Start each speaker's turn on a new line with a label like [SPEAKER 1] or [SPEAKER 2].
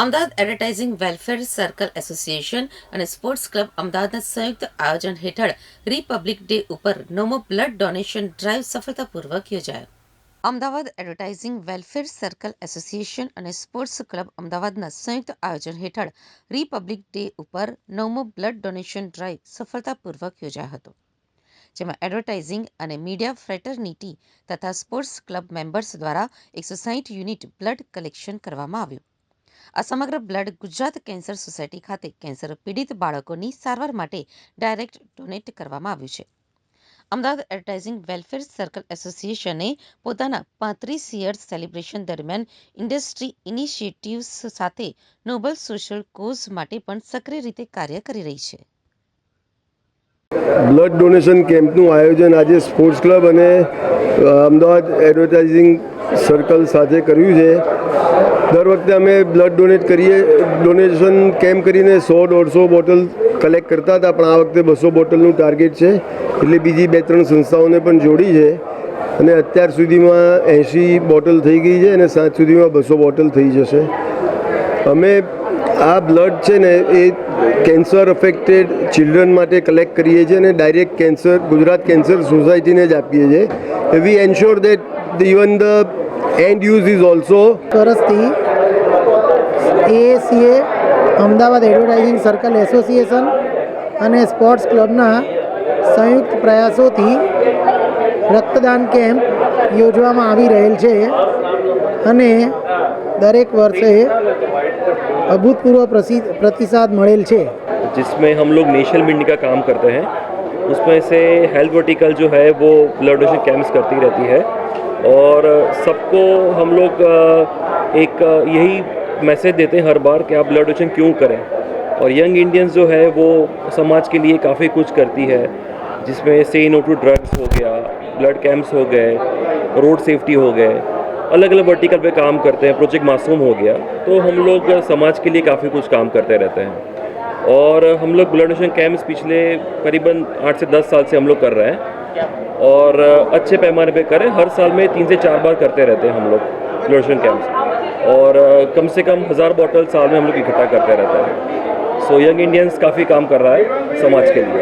[SPEAKER 1] Ahmedabad advertising welfare circle association અને sports club અમદાવાદના સંયુક્ત આયોજન હેઠળ રિપબ્લિક ડે ઉપર નોમો બ્લડ ડોનેશન ડ્રાઈવ સફળતાપૂર્વક યોજાયો. Ahmedabad advertising welfare circle association અને સ્પોર્ટ્સ ક્લબ અમદાવાદના સંયુક્ત આયોજન હેઠળ રિપબ્લિક ડે ઉપર નવમો બ્લડ ડોનેશન ડ્રાઈવ સફળતાપૂર્વક યોજાયો હતો. જેમાં એડવર્ટાઇઝિંગ અને મીડિયા ફ્રેટર્નિટી તથા સ્પોર્ટ્સ ક્લબ મેમ્બર્સ દ્વારા એકસો સાહીઠ યુનિટ બ્લડ કલેક્શન કરવામાં આવ્યું. આ સમગ્ર બ્લડ ગુજરાત કેન્સર સોસાયટી ખાતે કેન્સર પીડિત બાળકોની સારવાર માટે ડાયરેક્ટ ડોનેટ કરવામાં આવ્યું છે. અમદાવાદ એડવર્ટાઇઝિંગ વેલફેર સર્કલ એસોસિએશને પોતાના પાંત્રીસ યર્સ સેલિબ્રેશન દરમિયાન ઇન્ડસ્ટ્રી ઇનિશિયેટિવ્સ સાથે નોબલ સોશિયલ કોઝ માટે પણ સક્રિય રીતે કાર્ય કરી રહી છે.
[SPEAKER 2] બ્લડ ડોનેશન કેમ્પનું આયોજન આજે સ્પોર્ટ્સ ક્લબ અને અમદાવાદ એડવર્ટાઇઝિંગ સર્કલ સાથે કર્યું છે. દર વખતે અમે બ્લડ ડોનેટ કરીએ. ડોનેશન કેમ્પ કરીને સો, દોઢસો બોટલ કલેક્ટ કરતા હતા, પણ આ વખતે બસો બોટલનું ટાર્ગેટ છે. એટલે બીજી બે, ત્રણ સંસ્થાઓને પણ જોડી છે. અને અત્યાર સુધીમાં એંશી બોટલ થઈ ગઈ છે અને સાંજ સુધીમાં બસો બોટલ થઈ જશે. અમે આ બ્લડ છે ને, એ કેન્સર અફેક્ટેડ ચિલ્ડ્રન માટે કલેક્ટ કરીએ છીએ અને ડાયરેક્ટ કેન્સર ગુજરાત કેન્સર સોસાયટીને જ આપીએ છીએ. We ensure that even the and use is also
[SPEAKER 3] વર્ષથી AACA Ahmedabad advertising circle association અને સ્પોર્ટ્સ ક્લબના સંયુક્ત પ્રયાસોથી રક્તદાન કેમ્પ યોજવામાં આવી રહેલ છે અને દરેક વર્ષે અભૂતપૂર્વ પ્રસિદ્ધ પ્રતિસાદ મળેલ છે
[SPEAKER 4] जिसमें हम लोग नेशनल मीडिया का काम करते हैं उसमें से हेल्थ वर्टिकल जो है वो ब्लड डोनेशन कैंप्स करती रहती है और सबको हम लोग एक यही मैसेज देते हैं हर बार कि आप ब्लड डोनेशन क्यों करें। और यंग इंडियंस जो है, वो समाज के लिए काफ़ी कुछ करती है, जिसमें से नो टू ड्रग्स हो गया ब्लड कैंप्स हो गए रोड सेफ्टी हो गए अलग अलग वर्टिकल पे काम करते हैं प्रोजेक्ट मासूम हो गया तो हम लोग समाज के लिए काफ़ी कुछ काम करते रहते हैं। और हम लोग ब्लड डोनेशन कैंप्स पिछले करीबन आठ से दस साल से हम लोग कर रहे हैं। और अच्छे पैमाने पे करें। हर साल में तीन से चार बार करते रहते हैं हम लोग फ्लोरेशन कैंप्स। और कम से कम हज़ार बॉटल साल में हम लोग इकट्ठा करते रहते हैं। सो, यंग इंडियंस काफ़ी काम कर रहा है समाज के लिए।